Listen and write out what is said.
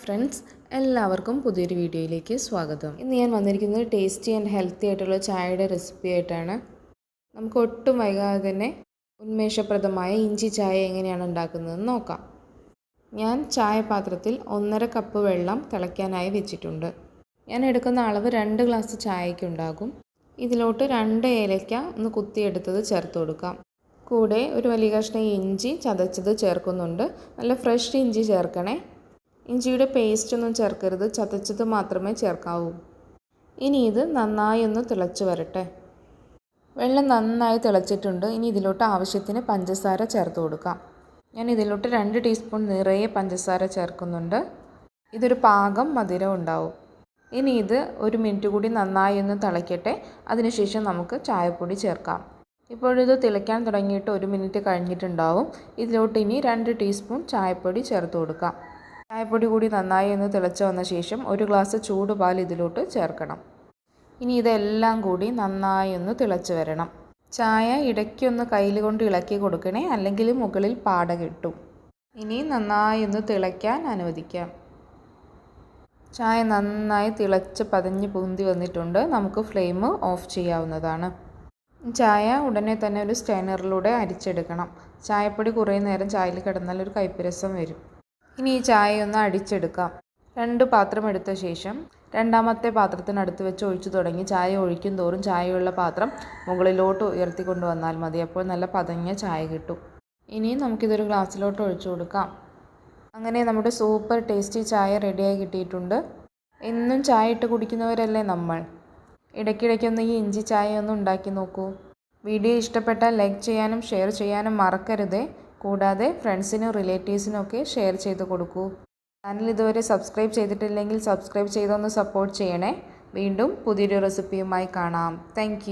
Friends എല്ലാവർക്കും പുതിയൊരു വീഡിയോയിലേക്ക് സ്വാഗതം. ഇന്ന് ഞാൻ വന്നിരിക്കുന്നത് ടേസ്റ്റി ആൻഡ് ഹെൽത്തി ആയിട്ടുള്ള ചായയുടെ റെസിപ്പി ആയിട്ടാണ്. നമുക്ക് ഒട്ടും വൈകാതെ തന്നെ ഉന്മേഷപ്രദമായ ഇഞ്ചി ചായ എങ്ങനെയാണ് ഉണ്ടാക്കുന്നതെന്ന് നോക്കാം. ഞാൻ ചായ പാത്രത്തിൽ ഒന്നര കപ്പ് വെള്ളം തിളയ്ക്കാനായി വെച്ചിട്ടുണ്ട്. ഞാൻ എടുക്കുന്ന അളവ് രണ്ട് ഗ്ലാസ് ചായയ്ക്ക് ഉണ്ടാകും. ഇതിലോട്ട് രണ്ട് ഏലയ്ക്ക ഒന്ന് കുത്തിയെടുത്തത് ചേർത്ത് കൊടുക്കാം. കൂടെ ഒരു വലിയ കഷ്ണം ഇഞ്ചി ചതച്ചത് ചേർക്കുന്നുണ്ട്. നല്ല ഫ്രഷ് ഇഞ്ചി ചേർക്കണേ. ഇഞ്ചിയുടെ പേസ്റ്റ് ഒന്നും ചേർക്കരുത്. ചതച്ചത് മാത്രമേ ചേർക്കാവൂ. ഇനി ഇത് നന്നായി ഒന്ന് തിളച്ച് വരട്ടെ. വെള്ളം നന്നായി തിളച്ചിട്ടുണ്ട്. ഇനി ഇതിലോട്ട് ആവശ്യത്തിന് പഞ്ചസാര ചേർത്ത് കൊടുക്കാം. ഞാൻ ഇതിലോട്ട് രണ്ട് ടീസ്പൂൺ നിറയെ പഞ്ചസാര ചേർക്കുന്നുണ്ട്. ഇതൊരു പാകം മധുരം ഉണ്ടാവും. ഇനി ഇത് ഒരു മിനിറ്റ് കൂടി നന്നായി ഒന്ന് തിളയ്ക്കട്ടെ അതിനുശേഷം നമുക്ക് ചായപ്പൊടി ചേർക്കാം. ഇപ്പോഴിത് തിളയ്ക്കാൻ തുടങ്ങിയിട്ട് ഒരു മിനിറ്റ് കഴിഞ്ഞിട്ടുണ്ടാവും. ഇതിലോട്ട് ഇനി രണ്ട് ടീസ്പൂൺ ചായപ്പൊടി ചേർത്ത് കൊടുക്കാം. ചായപ്പൊടി കൂടി നന്നായി ഒന്ന് തിളച്ച് വന്ന ശേഷം ഒരു ഗ്ലാസ് ചൂടുപാൽ ഇതിലോട്ട് ചേർക്കണം. ഇനി ഇതെല്ലാം കൂടി നന്നായി ഒന്ന് തിളച്ച് വരണം. ചായ ഇടയ്ക്കൊന്ന് കയ്യിൽ കൊണ്ട് ഇളക്കി കൊടുക്കണേ അല്ലെങ്കിൽ മുകളിൽ പാട കിട്ടും ഇനി നന്നായി ഒന്ന് തിളയ്ക്കാൻ അനുവദിക്കാം. ചായ നന്നായി തിളച്ച് പതഞ്ഞ് പൂന്തി വന്നിട്ടുണ്ട്. നമുക്ക് ഫ്ലെയിം ഓഫ് ചെയ്യാവുന്നതാണ്. ചായ ഉടനെ തന്നെ ഒരു സ്റ്റൈനറിലൂടെ അരിച്ചെടുക്കണം. ചായപ്പൊടി കുറേ നേരം ചായയിൽ കിടന്നാൽ ഒരു കയ്പ്പ് വരും. ഇനി ഈ ചായ ഒന്ന് അടിച്ചെടുക്കാം. രണ്ട് പാത്രം എടുത്ത ശേഷം രണ്ടാമത്തെ പാത്രത്തിനടുത്ത് വെച്ച് ഒഴിച്ചു തുടങ്ങി. ചായ ഒഴിക്കും തോറും ചായയുള്ള പാത്രം മുകളിലോട്ട് ഉയർത്തി കൊണ്ടുവന്നാൽ മതി. അപ്പോൾ നല്ല പതങ്ങിയ ചായ കിട്ടും. ഇനി നമുക്കിതൊരു ഗ്ലാസ്സിലോട്ട് ഒഴിച്ചു കൊടുക്കാം. അങ്ങനെ നമ്മുടെ സൂപ്പർ ടേസ്റ്റി ചായ റെഡിയായി കിട്ടിയിട്ടുണ്ട്. എന്നും ചായ ഇട്ട് കുടിക്കുന്നവരല്ലേ നമ്മൾ? ഇടയ്ക്കിടയ്ക്കൊന്ന് ഈ ഇഞ്ചി ചായ ഒന്ന് ഉണ്ടാക്കി നോക്കൂ. വീഡിയോ ഇഷ്ടപ്പെട്ടാൽ ലൈക്ക് ചെയ്യാനും ഷെയർ ചെയ്യാനും മറക്കരുതേ. കൂടാതെ ഫ്രണ്ട്സിനും റിലേറ്റീവ്സിനും ഒക്കെ ഷെയർ ചെയ്ത് കൊടുക്കൂ. ചാനൽ ഇതുവരെ സബ്സ്ക്രൈബ് ചെയ്തിട്ടില്ലെങ്കിൽ സബ്സ്ക്രൈബ് ചെയ്തൊന്ന് സപ്പോർട്ട് ചെയ്യണേ. വീണ്ടും പുതിയൊരു റെസിപ്പിയുമായി കാണാം. താങ്ക്